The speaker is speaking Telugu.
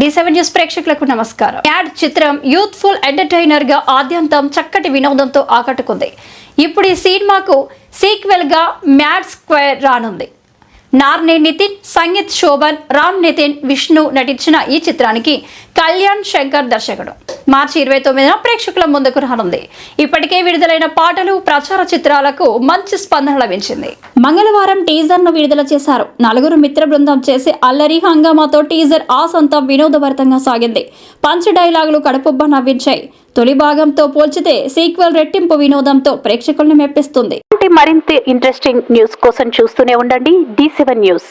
డి సెవెన్ న్యూస్ ప్రేక్షకులకు నమస్కారం. యాడ్ చిత్రం యూత్ఫుల్ ఎంటర్టైనర్గా ఆద్యంతం చక్కటి వినోదంతో ఆకట్టుకుంది. ఇప్పుడు ఈ సినిమాకు సీక్వెల్గా మ్యాడ్ స్క్వేర్ రానుంది. నార్నే నితిన్ సంగీత్ శోభన్ రామ్ నితిన్ విష్ణు నటించిన ఈ చిత్రానికి కళ్యాణ్ శంకర్ దర్శకుడు. మార్చి ఇరవై తొమ్మిదిన ప్రేక్షకుల ముందుకు రానుంది. ఇప్పటికే విడుదలైన పాటలు ప్రచార చిత్రాలకు మంచి స్పందన లభించింది. మంగళవారం టీజర్ను విడుదల చేశారు. నలుగురు మిత్ర బృందం చేసి అల్లరి హంగామాతో టీజర్ ఆసంతం వినోదభరితంగా సాగింది. పంచ్ డైలాగులు కడుపుబ్బ నవ్వించాయి. తొలి భాగంతో పోల్చితే సీక్వెల్ రెట్టింపు వినోదంతో ప్రేక్షకుల్ని మెప్పిస్తుంది. మరింత ఇంట్రెస్టింగ్ న్యూస్ కోసం చూస్తూనే ఉండండి. D seven news.